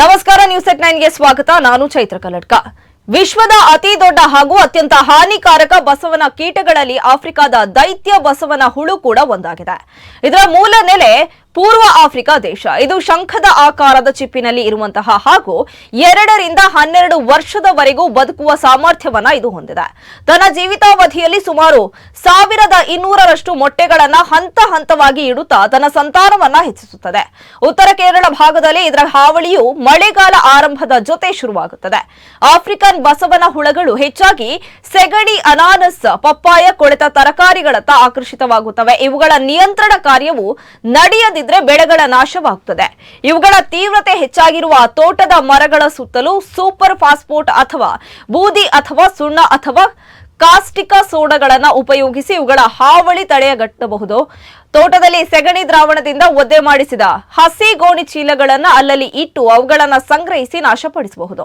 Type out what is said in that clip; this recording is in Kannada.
ನಮಸ್ಕಾರ ನ್ಯೂಸ್ ಎಟ್ ನೈನ್ಗೆ ಸ್ವಾಗತ. ನಾನು ಚೈತ್ರ ಕಲ್ಲಡ್ಕ. ವಿಶ್ವದ ಅತಿ ದೊಡ್ಡ ಹಾಗೂ ಅತ್ಯಂತ ಹಾನಿಕಾರಕ ಬಸವನ ಕೀಟಗಳಲ್ಲಿ ಆಫ್ರಿಕಾದ ದೈತ್ಯ ಬಸವನ ಹುಳು ಕೂಡ ಒಂದಾಗಿದೆ. ಇದರ ಮೂಲ ನೆಲೆ ಪೂರ್ವ ಆಫ್ರಿಕಾ ದೇಶ. ಇದು ಶಂಖದ ಆಕಾರದ ಚಿಪ್ಪಿನಲ್ಲಿ ಇರುವಂತಹ ಹಾಗೂ ಎರಡರಿಂದ ಹನ್ನೆರಡು ವರ್ಷದವರೆಗೂ ಬದುಕುವ ಸಾಮರ್ಥ್ಯವನ್ನ ಇದು ಹೊಂದಿದೆ. ತನ್ನ ಜೀವಿತಾವಧಿಯಲ್ಲಿ ಸುಮಾರು ಸಾವಿರದ ಇನ್ನೂರರಷ್ಟು ಮೊಟ್ಟೆಗಳನ್ನ ಹಂತ ಹಂತವಾಗಿ ಇಡುತ್ತಾ ತನ್ನ ಸಂತಾನವನ್ನ ಹೆಚ್ಚಿಸುತ್ತದೆ. ಉತ್ತರ ಕೇರಳ ಭಾಗದಲ್ಲಿ ಇದರ ಹಾವಳಿಯು ಮಳೆಗಾಲ ಆರಂಭದ ಜೊತೆ ಶುರುವಾಗುತ್ತದೆ. ಆಫ್ರಿಕನ್ ಬಸವನ ಹುಳಗಳು ಹೆಚ್ಚಾಗಿ ಸೆಗಣಿ, ಅನಾನಸ್, ಪಪ್ಪಾಯ, ಕೊಳೆತ ತರಕಾರಿಗಳತ್ತ ಆಕರ್ಷಿತವಾಗುತ್ತವೆ. ಇವುಗಳ ನಿಯಂತ್ರಣ ಕಾರ್ಯವು ನಡೆಯದಿದ್ರೆ ಬೆಳೆಗಳ ನಾಶವಾಗುತ್ತದೆ ಇವುಗಳ ತೀವ್ರತೆ ಹೆಚ್ಚಾಗಿರುವ ತೋಟದ ಮರಗಳ ಸುತ್ತಲೂ ಸೂಪರ್ ಫಾಸ್ಫೋಟ್ ಅಥವಾ ಬೂದಿ ಅಥವಾ ಸುಣ್ಣ ಅಥವಾ ಕಾಸ್ಟಿಕ ಸೋಡಗಳನ್ನು ಉಪಯೋಗಿಸಿ ಇವುಗಳ ಹಾವಳಿ ತಡೆಯಗಟ್ಟಬಹುದು ತೋಟದಲ್ಲಿ ಸೆಗಣಿ ದ್ರಾವಣದಿಂದ ಒದ್ದೆ ಮಾಡಿಸಿದ ಹಸಿ ಗೋಣಿ ಚೀಲಗಳನ್ನು ಅಲ್ಲಲ್ಲಿ ಇಟ್ಟು ಅವುಗಳನ್ನು ಸಂಗ್ರಹಿಸಿ ನಾಶಪಡಿಸಬಹುದು.